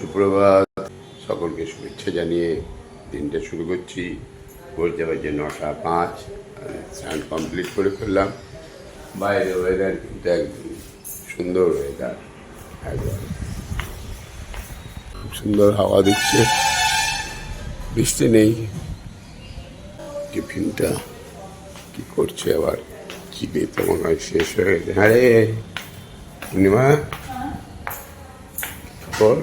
সুপ্রভাত। সকলকে শুভেচ্ছা জানিয়ে দিনটা শুরু করছি। বলতে যে নটা পাঁচ স্নান কমপ্লিট করে ফেললাম। বাইরে ওয়েদার কিন্তু একদম সুন্দর ওয়েদার একদম খুব সুন্দর হাওয়া দিচ্ছে। বৃষ্টি নেই। টিফিনটা কি করছে আবার? খিদে তো মনে হয় শেষ হয়ে গেছে। হ্যাঁ রে পূর্ণিমা? খবর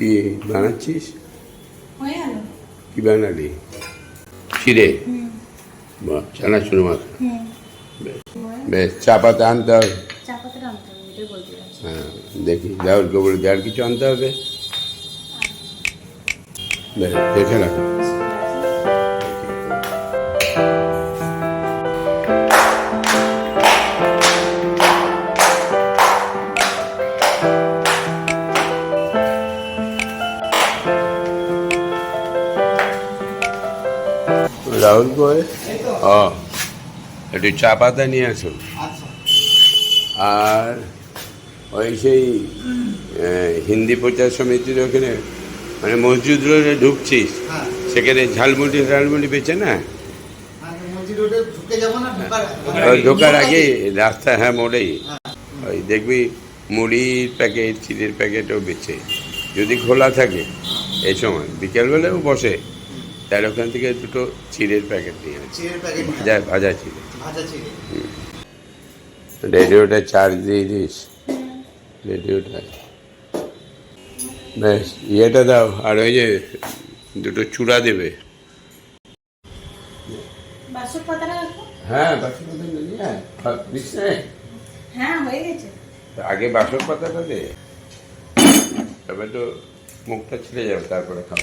কি বানাচ্ছিস? কি বানালি? খিরে বাহ চানাচুর মাখা বেশ চা পাতা আনতে হবে। হ্যাঁ দেখি দেওয়ার গোবর দেওয়ার কিছু আনতে হবে? বেশ দেখে রাখো। রাহুল কয় ও একটু চা পাতা নিয়ে আসুন আর ওই সেই হিন্দি প্রচার সমিতির ওখানে মানে মসজিদ রোডে ঢুকছিস। হ্যাঁ সেখানে ঝালমুড়ি ঝালমুড়ি বেচে না? ঢোকার আগে? রাস্তা হ্যাঁ মোড়েই ওই দেখবি মুড়ির প্যাকেট চিড়ের প্যাকেটও বেচে। যদি খোলা থাকে এই সময়। বিকেলবেলাও বসে তার ওখান থেকে দুটো চিড়ের প্যাকেট নিয়ে ভাজা ভাজা চিড়ে। রেডিওটা চার্জ দিয়ে দিস। রেডিওটা। বেশ ইয়েটা দাও। আর ওই যে দুটো চূড়া দেবে। হ্যাঁ? হ্যাঁ হয়ে গেছে। আগে বাসক পাতাটা দে। তবে তো মুখটা ছিঁড়ে যাবে তারপরে খাও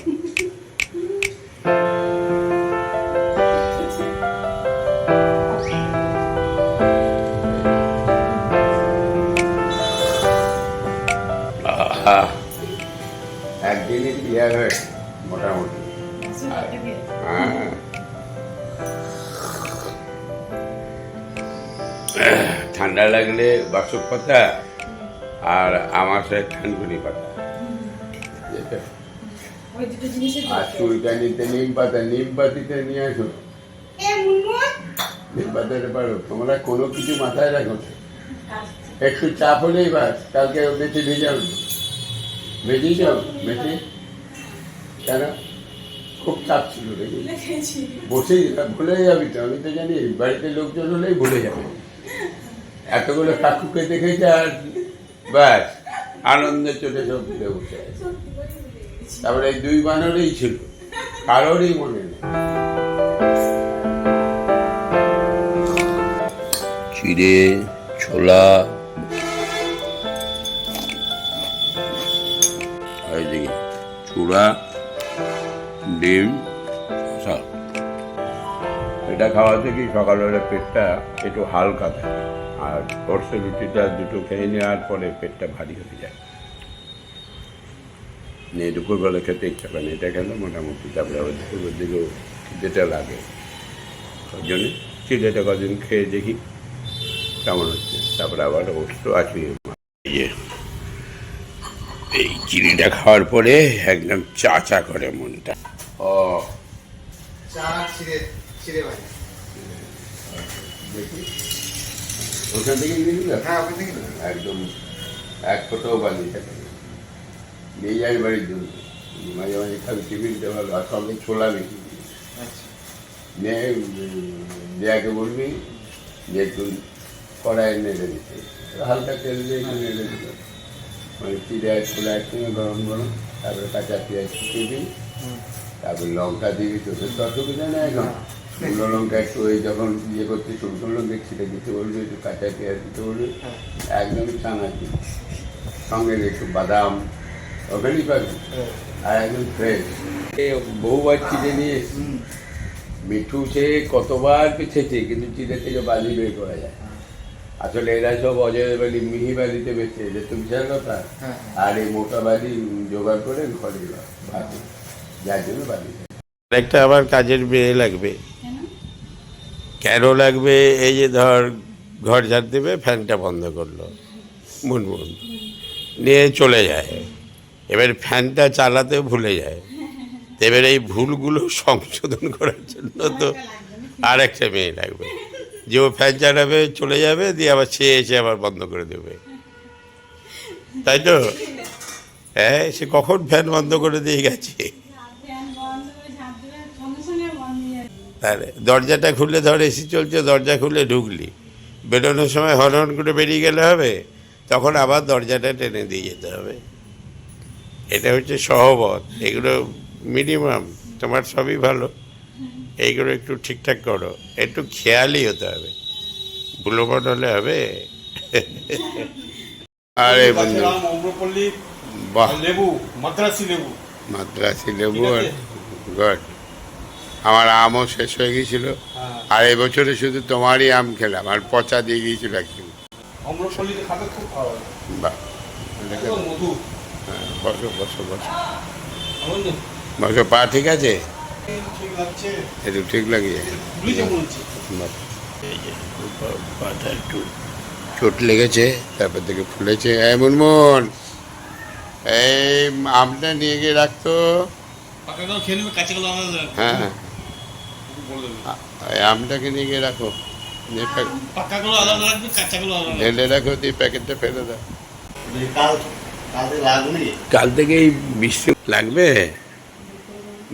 একদিনই ক্লিয়ার হয় মোটামুটি। হ্যাঁ। ঠান্ডা লাগলে বাসক পাতা আর আমার সাথে ঠানকুনি পাতা। ওই দুটো জিনিসের আর চুলটা নিতে নিম পাতা নিম পাতিতে নিয়ে আসো। নিম পাতাতে পারো। তোমরা কোনো কিছু মাথায় রাখো একটু চাপ হলেই বাস। কালকে মেথি ভেজাও ভেজিয়েছ মেথি? কেন? খুব চাপ ছিল বসেই ভুলে যাবি তো। আমি তো জানি বাড়িতে লোকজন হলেই ভুলে যাবে। এতগুলো কাকুকে দেখেছে আর ব্যাস আনন্দে চলে সব ভুলে বসে আছে। তারপরে এই দুই বানরেই ছিল। কারোরই মনে নেই। চিড়ে, ছোলা। চূড়া, ডিম, শসা। এটা খাওয়াতে কি সকালবেলা পেটটা একটু হালকা থাকে। আর সর্ষে রুটিটা দুটো খেয়ে নেওয়ার পরে পেটটা ভারী হয়ে যায়। নিয়ে দুপুরবেলা খেতে ইচ্ছা করে না। এটা খেলে মোটামুটি তারপরে আবার দুপুরের দিকেও খিদেটা লাগে। ওই জন্য চিড়েটা কদিন খেয়ে দেখি কেমন হচ্ছে। তারপরে আবার ওষুধ আছে এই যে এই চিড়িটা খাওয়ার পরে একদম চা চা করে মনটা। ও। ওখান থেকে হ্যাঁ একদম এক থাকে না। নিয়ে যাই বাড়ির জন্য। মাঝে মাঝে খালি টিফিনটা ভালো আর সঙ্গে ছোলা দিই। আচ্ছা। নিয়ে দেয়াকে বলবি যে একটু কড়াই নেড়ে দিতে। হালকা তেল দিয়ে একটু নেড়ে দিল মানে চিড়ে ছোলা একসঙ্গে গরম গরম তারপরে কাঁচা পেঁয়াজ দিবি। তারপরে লঙ্কা দিবি তোদের তো অসুবিধা নেই এখন। শুকনো লঙ্কা একটু ওই যখন ইয়ে করতে শুকনো লঙ্কা ছিটে দিতে বলবি একটু কাঁচা পেঁয়াজ দিতে বলবি। একদম চানাচি সঙ্গে একটু বাদাম ওখানেই পাবি আর একদম ফ্রেশ বহুবার চিড়ে নিয়ে এসছি মিঠু সে কতবার পেছেছে কিন্তু চিড়ে থেকে বালি বের করা যায়। আসলে এরা সব অজয় বালি মিহি বালিতে বেছে যে তো বিশাল কথা। হ্যাঁ। আর এই মোটা বালি জোগাড় করে ঘরে ভাতে। যার জন্য বালি একটা আবার কাজের মেয়ে লাগবে। কেন? কেন লাগবে? এই যে ধর ঘর ঝাড় দেবে ফ্যানটা বন্ধ করল। মুনমুন। নিয়ে চলে যায়। এবার ফ্যানটা চালাতে ভুলে যায়। এবার এই ভুলগুলো সংশোধন করার জন্য তো আর একটা মেয়ে লাগবে। যে ও ফ্যান চালাবে, চলে যাবে, দিয়ে আবার সে এসে আবার বন্ধ করে দেবে। তাই তো? হ্যাঁ সে কখন ফ্যান বন্ধ করে দিয়ে গেছে? দরজাটা খুলে ধর, এসি চলছে, দরজা খুলে ঢুকলি। বেরোনোর সময় হর্ন করে বেরিয়ে গেলে হবে, তখন আবার দরজাটা টেনে দিয়ে যেতে হবে। এটা হচ্ছে সহবত এগুলো মিনিমাম তোমার সবই ভালো। এইগুলো একটু ঠিকঠাক করো একটু খেয়ালই হতে হবে। বুলোবট হলে হবে। আরে বন্ধু। বাহ। লেবু মাদ্রাসি লেবু। মাদ্রাসি লেবু আর। গড। আমার আমও শেষ হয়ে গিয়েছিল। হ্যাঁ। আর এবছরে শুধু তোমারই আম খেলাম আর পচা দিয়ে গিয়েছিল একদিন। আম্রপল্লীতে খাতে খুব ভালো বাহ। মধু। বসো বসো বসো। বসো পা ঠিক আছে? একটু ঠিক লাগিয়ে। পাটা একটু চোট লেগেছে তারপর থেকে ফুলেছে। এই মুনমুন এই আমটা নিয়ে গিয়ে রাখতো হ্যাঁ। এই আমটাকে নিয়ে গিয়ে রাখো। নিয়ে প্যাক- পাকাগুলো আলাদা রাখবে কাঁচাগুলো আলাদা ঢেলে রাখো দিয়ে প্যাকেটটা ফেলে দাও। কাল থেকে এই কাল বৃষ্টি লাগবে?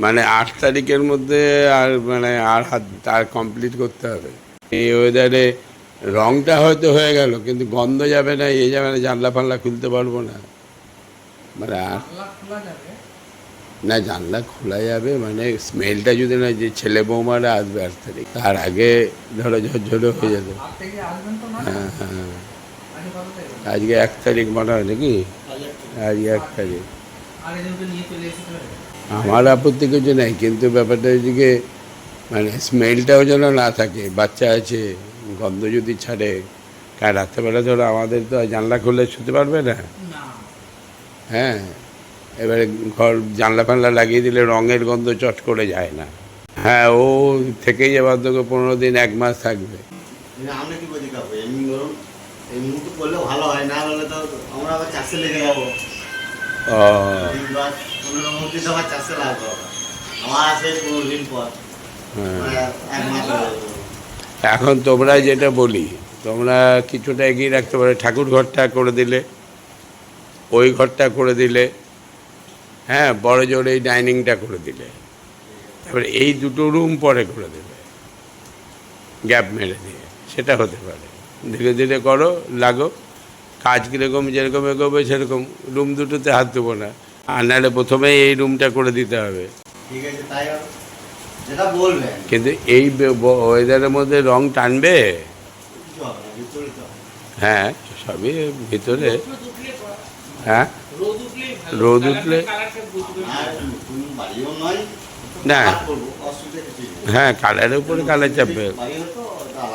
মানে আট তারিখের মধ্যে আর মানে আর হাত আর কমপ্লিট করতে হবে। এই ওয়েদারে রংটা হয়তো হয়ে গেল কিন্তু গন্ধ যাবে না এ যাবে না জানলা ফানলা খুলতে পারব না। মানে আর না জানলা খোলা যাবে মানে স্মেলটা যদি না যে ছেলে বৌমারা আসবে আট তারিখ তার আগে ধরো ঝরঝরে হয়ে যাবে। হ্যাঁ হ্যাঁ। আজকে এক তারিখ মনে হয় নাকি? এক তারিখ আমার আপত্তি কিছু নেই কিন্তু ব্যাপারটা হচ্ছে মানে স্মেলটাও যেন না থাকে বাচ্চা আছে গন্ধ যদি ছাড়ে কারণ রাত্রেবেলা ধরো আমাদের তো আর জানলা খুললে শুতে পারবে না। হ্যাঁ এবারে ঘর জানলা ফানলা লাগিয়ে দিলে রঙের গন্ধ চট করে যায় না। হ্যাঁ ও থেকেই যাবার তোকে পনেরো দিন এক মাস থাকবে। আমরা কি বলি কাকু এমনি ধরুন এই মুহূর্তে করলে ভালো হয় না হলে তো আমরা আবার চাষে লেগে যাব। ও। পনেরো মধ্যে তো আবার চাষে লাগবে আমার আছে পনেরো দিন পর। হ্যাঁ। মানে। এখন তোমরা যেটা বলি তোমরা কিছুটা এগিয়ে রাখতে পারো। ঠাকুর ঘরটা করে দিলে ওই ঘরটা করে দিলে হ্যাঁ বড় জোর এই ডাইনিংটা করে দিলে। তারপরে এই দুটো রুম পরে করে দেবে। গ্যাপ মেরে দিয়ে। সেটা হতে পারে। ধীরে ধীরে করো লাগো। কাজ কীরকম যেরকম এগোবে সেরকম। রুম দুটোতে হাত দেবো না। আর নাহলে প্রথমেই এই রুমটা করে দিতে হবে। ঠিক আছে তাই যেটা বলবেন। কিন্তু এই ওয়েদারের মধ্যে রং টানবে। হ্যাঁ সবই ভিতরে। হ্যাঁ? রোদ উঠলে না। হ্যাঁ কালারের উপরে কালার চাপবে।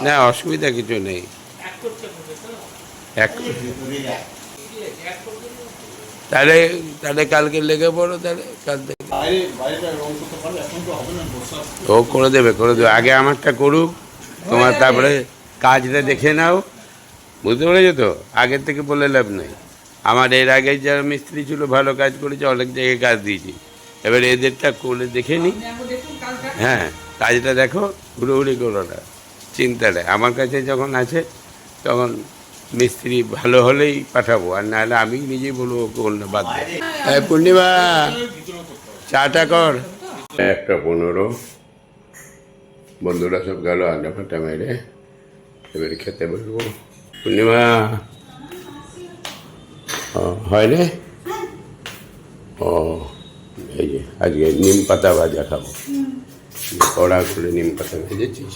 না অসুবিধা কিছু নেই। এক। তাহলে তাহলে কালকে লেগে পড়ো, তাহলে কাল থেকে। না ও করে দেবে করে দেবে। আগে আমারটা করুক, তোমার তারপরে কাজটা দেখে নাও। বুঝতে পেরেছ তো? আগের থেকে বলে লাভ নেই। আমার এর আগে যারা মিস্ত্রি ছিল, ভালো কাজ করেছে, অনেক জায়গায় কাজ দিয়েছি। এবার এদেরটা করে দেখে নিই হ্যাঁ কাজটা দেখো ঘুরোঘুরি করো না। চিন্তা আমার কাছে যখন আছে, তখন মিস্ত্রি ভালো হলেই পাঠাবো আর নাহলে আমি নিজেই বলব অন্য বাদ পূর্ণিমা চাটা কর। একটা পনেরো বন্ধুরা সব গেল আড্ডা ফাটা মেরে এবারে খেতে বলব পূর্ণিমা হয় রে ও এই যে আজকে নিম পাতা ভাজা খাব। কড়া করে নিম পাতা ভেজেছিস?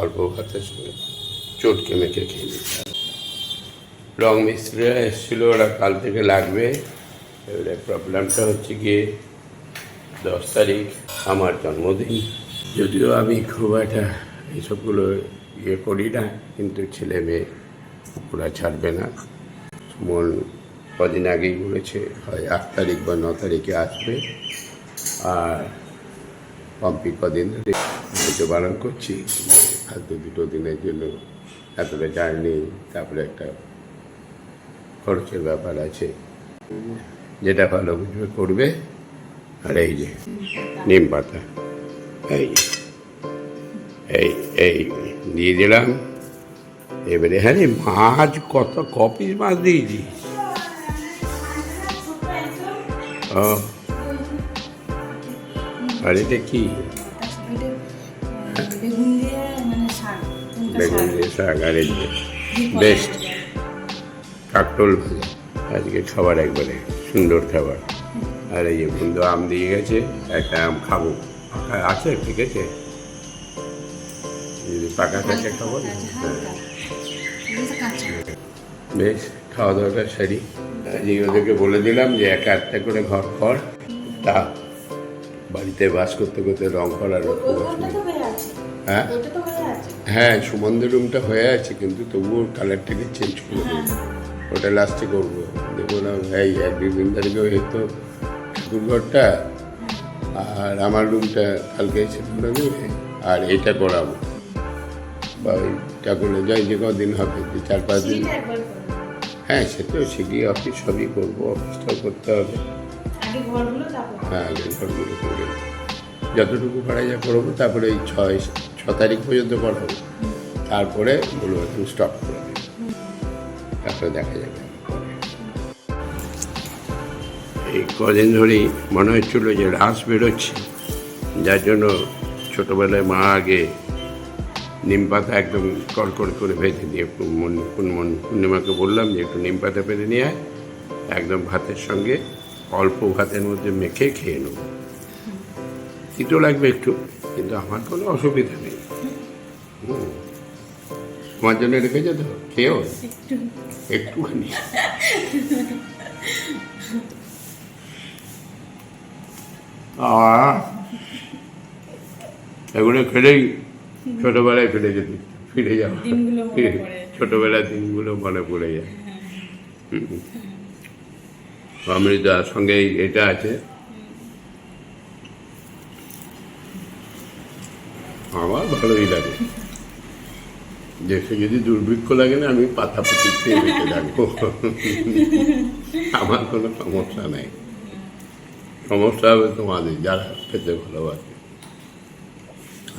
অল্প ভাতের সঙ্গে। চটকে মেখে খেয়ে নিতে হবে। রং মিস্ত্রিরা এসেছিল, ওরা কাল থেকে লাগবে। এবারে প্রবলেমটা হচ্ছে গিয়ে দশ তারিখ, আমার জন্মদিন। যদিও আমি খুব একটা এইসবগুলো ইয়ে করি না, কিন্তু ছেলে মেয়ে ওরা ছাড়বে না। মন কদিন আগেই বলেছে, হয় আট তারিখ বা ন তারিখে আসবে। আর পম্পি কদিন ধরে বারণ করছি হয়তো দুটো দিনের জন্য এতটা জার্নি তারপরে একটা খরচের ব্যাপার আছে। যেটা ভালো বুঝবে, করবে। আর এই যে, নিম পাতা। এই এই এই, দিয়ে দিলাম। এবারে হ্যাঁ রে মাছ, কত কপিস মাছ দিয়েছি? ও, আর এটা কি? বেগুন। দিয়ে শাক আর এই বেস্ট কাকটোল ভাজা আজকে খাবার একবারে সুন্দর খাবার। আর এই যে বন্ধু আম দিয়ে গেছে একটা আম খাব। আছে ঠিক আছে? যদি পাকা থাকে খাব। না? হালকা, হ্যাঁ। বেশ খাওয়া দাওয়াটা সারি আজকে ওদেরকে বলে দিলাম যে একা একটা করে ঘর কর। তা বাড়িতে বাস করতে করতে রং করার হয়ে। হ্যাঁ ওটা তো হয়ে আছে। হ্যাঁ সুমন্দ রুমটা হয়ে আছে কিন্তু তবুও কালারটাকে চেঞ্জ করে দেবো? ওটা লাস্টে করব। দেখব না এই এক দুই দিন তারিখে হয়তো ঠাকুরঘরটা আর আমার রুমটা কালকে এসে দেবে আর এটা করাবো। বা ওই করলে যাই যে কদিন হবে যে চার পাঁচ দিন। হ্যাঁ সে তো সিডি অফিস সবই করব অফিসটাও করতে হবে। হ্যাঁ আগের ঘরগুলো করে যতটুকু পারা যা করব তারপরে এই ছয় তারিখ পর্যন্ত করাবো তারপরে বলব তুমি স্টপ করে দেবে তারপরে দেখা যাবে। এই কদিন ধরেই মনে হচ্ছিল যে রাস বেরোচ্ছে। যার জন্য ছোটোবেলায় মা আগে নিম পাতা একদম কড়কড় করে ভেজে দিয়ে পূর্ণ- পূর্ণিমাকে বললাম যে একটু নিম পাতা পেরে নিয়ে একদম ভাতের সঙ্গে অল্প ভাতের মধ্যে মেখে খেয়ে নেব। তিতো লাগবে একটু, কিন্তু আমার কোনো অসুবিধা নেই। তোমার জন্য রেখেছো তো? খেয়েও? একটুখানি। এগুলো খেলেই ছোটবেলায় ফিরে যেতে ফিরে যাওয়া। মনে ছোটবেলার দিনগুলো মনে পড়ে যায়। অমৃতার সঙ্গে এটা আছে। আমার ভালোই লাগে। দেশে যদি দুর্ভিক্ষ লাগে না, আমি পাতা পুঁতি খেয়ে বেঁচে আমার কোনো সমস্যা নাই। সমস্যা হবে তোমাদের, যারা খেতে ভালোবাসে।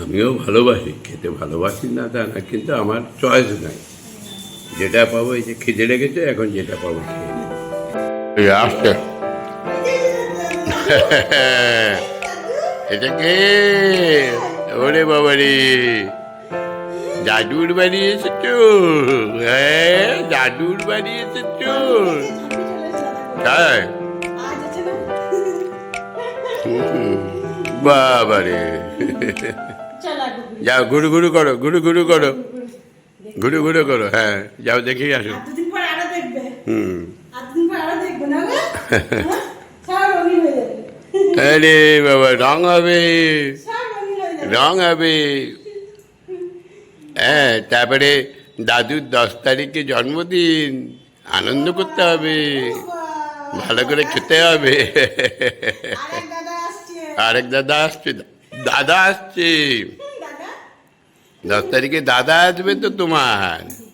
আমিও ভালোবাসি, খেতে ভালোবাসি না তা না, কিন্তু আমার চয়েস নাই। যেটা পাবো এই যে খিদে লেগেছে, এখন যেটা পাবো খেয়ে। আসছে। এটা কে? ওরে বাবা রে জাদুর বাড়ি এসেছ? হ্যাঁ জাদুর বাড়ি এসেছ। তাই আজ বাবা রে। যাও ঘুরু ঘুরু করো ঘুরু ঘুরু করো। ঘুরু ঘুরু করো হ্যাঁ যাও দেখে আসো। হুম। আর? হ্যাঁ? হয়ে আরে বাবা রং হবে। হয়ে রং হবে। হ্যাঁ তারপরে দাদুর দশ তারিখে জন্মদিন। আনন্দ করতে হবে। ভালো করে খেতে হবে। আরেক দাদা আসছে। দাদা আসছে। দশ তারিখে দাদা আসবে তো তোমার।